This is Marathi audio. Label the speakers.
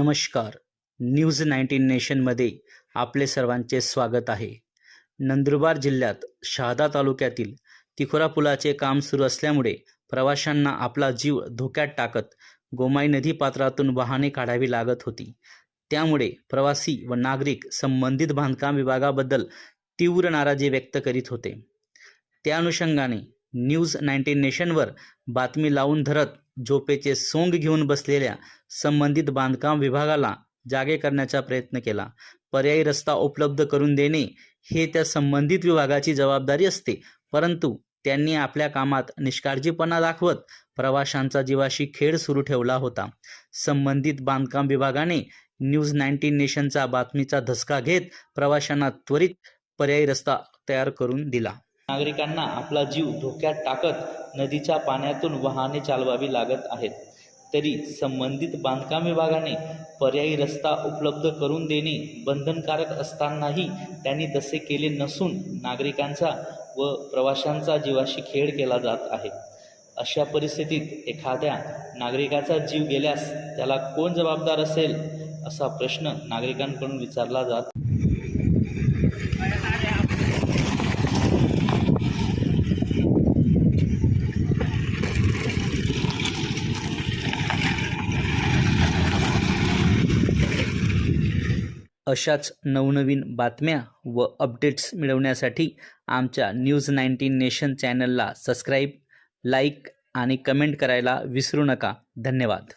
Speaker 1: नमस्कार. न्यूज नाईन्टीन नेशनमध्ये आपले सर्वांचे स्वागत आहे. नंदुरबार जिल्ह्यात शहादा तालुक्यातील तिखोरा पुलाचे काम सुरू असल्यामुळे प्रवाशांना आपला जीव धोक्यात टाकत गोमाई नदी पात्रातून वाहने काढावी लागत होती. त्यामुळे प्रवासी व नागरिक संबंधित बांधकाम विभागाबद्दल तीव्र नाराजी व्यक्त करीत होते. त्या अनुषंगाने न्यूज नाईन्टीन नेशनवर बातमी लावून धरत झोपेचे सोंग घेऊन बसलेल्या संबंधित बांधकाम विभागाला जागे करण्याचा प्रयत्न केला. पर्यायी रस्ता उपलब्ध करून देणे हे त्या संबंधित विभागाची जबाबदारी असते. परंतु त्यांनी आपल्या कामात निष्काळजीपणा दाखवत प्रवाशांचा जीवाशी खेळ सुरू ठेवला होता. संबंधित बांधकाम विभागाने न्यूज नाईन्टीन नेशनचा बातमीचा धसका घेत प्रवाशांना त्वरित पर्यायी रस्ता तयार करून दिला. नागरिकांना आपला जीव धोक्यात टाकत नदीच्या पाण्यातून वाहने चालवावी लागत आहेत. तरी संबंधित बांधकाम विभागाने पर्यायी रस्ता उपलब्ध करून देणे बंधनकारक असतानाही त्यांनी तसे केले नसून नागरिकांचा व प्रवाशांचा जीवाशी खेळ केला जात आहे. अशा परिस्थितीत एखाद्या नागरिकाचा जीव गेल्यास त्याला कोण जबाबदार असेल असा प्रश्न नागरिकांकडून विचारला जात अशाच नवनवीन बातम्या व अपडेट्स मिळवण्यासाठी आमच्या न्यूज नाईन्टीन नेशन चॅनलला सबस्क्राईब लाईक आणि कमेंट करायला विसरू नका. धन्यवाद.